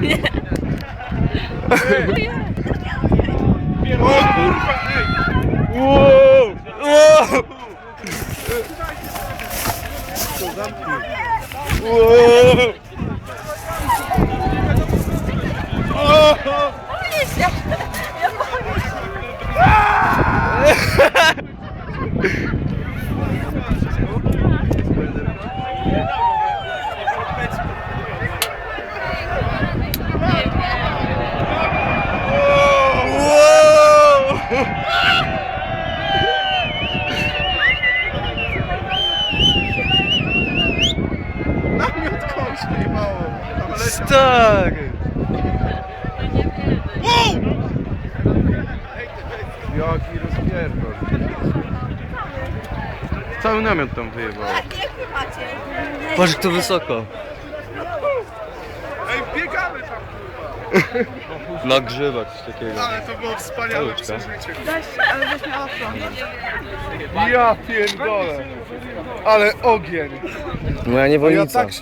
nie. O kurwa, ej! Wow! Wow! Wow! Wow! Namiot nie mało. Ale Stary! Jaki rozpierdol. Cały namiot tam wyjebał. Patrz jak to wysoko. Ej, biegamy tam. Na grzybach coś takiego. Ale to było wspaniałe Łódźka. przeżycie. Ja pierdolę. Ale ogień. Moja Ja niewolnica. tak się